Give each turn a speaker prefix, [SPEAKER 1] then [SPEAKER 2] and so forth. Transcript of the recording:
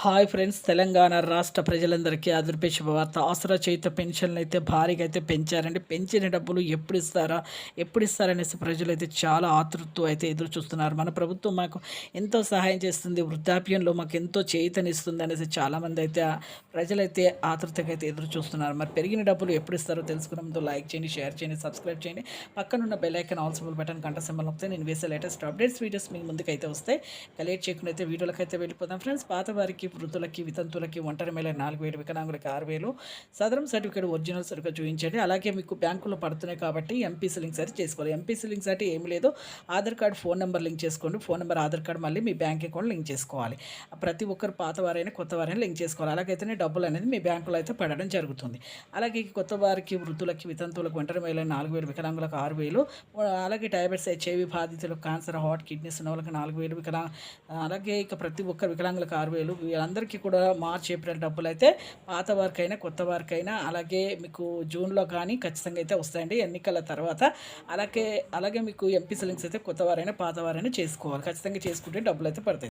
[SPEAKER 1] Hi friends Telangana రాష్ట్ర ప్రజలందరికీ అదృపే శుభవార్త ఆసరా చేత పెన్షన్లు అయితే భారీగా అయితే పెంచారండి. పెంచిన డబ్బులు ఎప్పుడు ఇస్తారా ఎప్పుడు ఇస్తారనేసి ప్రజలు అయితే చాలా ఆతృత్వం అయితే ఎదురు చూస్తున్నారు మన ప్రభుత్వం మాకు ఎంతో సహాయం చేస్తుంది వృద్ధాప్యంలో మాకు ఎంతో చేతనిస్తుంది అనేసి చాలామంది అయితే ప్రజలైతే ఆతృతగా అయితే ఎదురు చూస్తున్నారు మరి పెరిగిన డబ్బులు ఎప్పుడు ఇస్తారో తెలుసుకునే లైక్ చేయండి షేర్ చేయండి సబ్స్క్రైబ్ చేయండి. పక్కనున్న బెల్ ఐకాన్ ఆల్ బటన్ గంట సింబల్ వస్తే నేను వేసే లేటెస్ట్ అప్డేట్స్ వీడియోస్ మీ ముందుకైతే వస్తాయి. కలెక్ట్ చేయకుండా అయితే వీడియోలకైతే వెళ్ళిపోతాం వెళ్ళిపోదాం. ఫ్రెండ్స్ పాత వారికి వృద్ధులకి వితంతులకి ఒంటరి మేళ నాలుగు వేలు వికలాంగులకి ఆరు వేలు. సదరం సర్టిఫికేట్ ఒరిజినల్ సరిగ్గా చూపించండి అలాగే మీకు బ్యాంకులో పడుతున్నాయి కాబట్టి ఎంపీసీ లింక్స్ అయితే చేసుకోవాలి. ఎంపీసీ లింక్స్ అంటే ఏమి లేదు. Aadhaar card phone number link చేసుకోండి. ఫోన్ నెంబర్ ఆధార్ కార్డ్ మళ్ళీ మీ బ్యాంక్ అకౌంట్ లింక్ చేసుకోవాలి. ప్రతి ఒక్కరు పాత వారైనా కొత్త వారైనా లింక్ చేసుకోవాలి. అలాగైతేనే డబ్బులు అనేది మీ బ్యాంకులో అయితే పడడం జరుగుతుంది. అలాగే కొత్త వారికి వృద్ధులకి వితంతువులకు ఒంటరి మేళ నాలుగు వేలు వికలాంగులకు ఆరు వేలు. అలాగే డయాబెటిస్ హెచ్ఐవి బాధితులకు క్యాన్సర్ హార్ట్ కిడ్నీస్ ఉన్న వాళ్ళకి నాలుగు వేలు వికలా అలాగే ఇక ప్రతి ఒక్కరు వికలాంగులకు ఆరు వేలు. వీళ్ళందరికీ కూడా మార్చి ఏప్రిల్ డబ్బులు అయితే పాత వారికైనా కొత్త వారికైనా అలాగే మీకు జూన్లో కానీ ఖచ్చితంగా అయితే వస్తాయండి ఎన్నికల తర్వాత. అలాగే అలాగే మీకు ఎంపీ సెలింగ్స్ అయితే కొత్త వారైనా పాత వారైనా చేసుకోవాలి. ఖచ్చితంగా చేసుకుంటే డబ్బులు అయితే పడతాయి.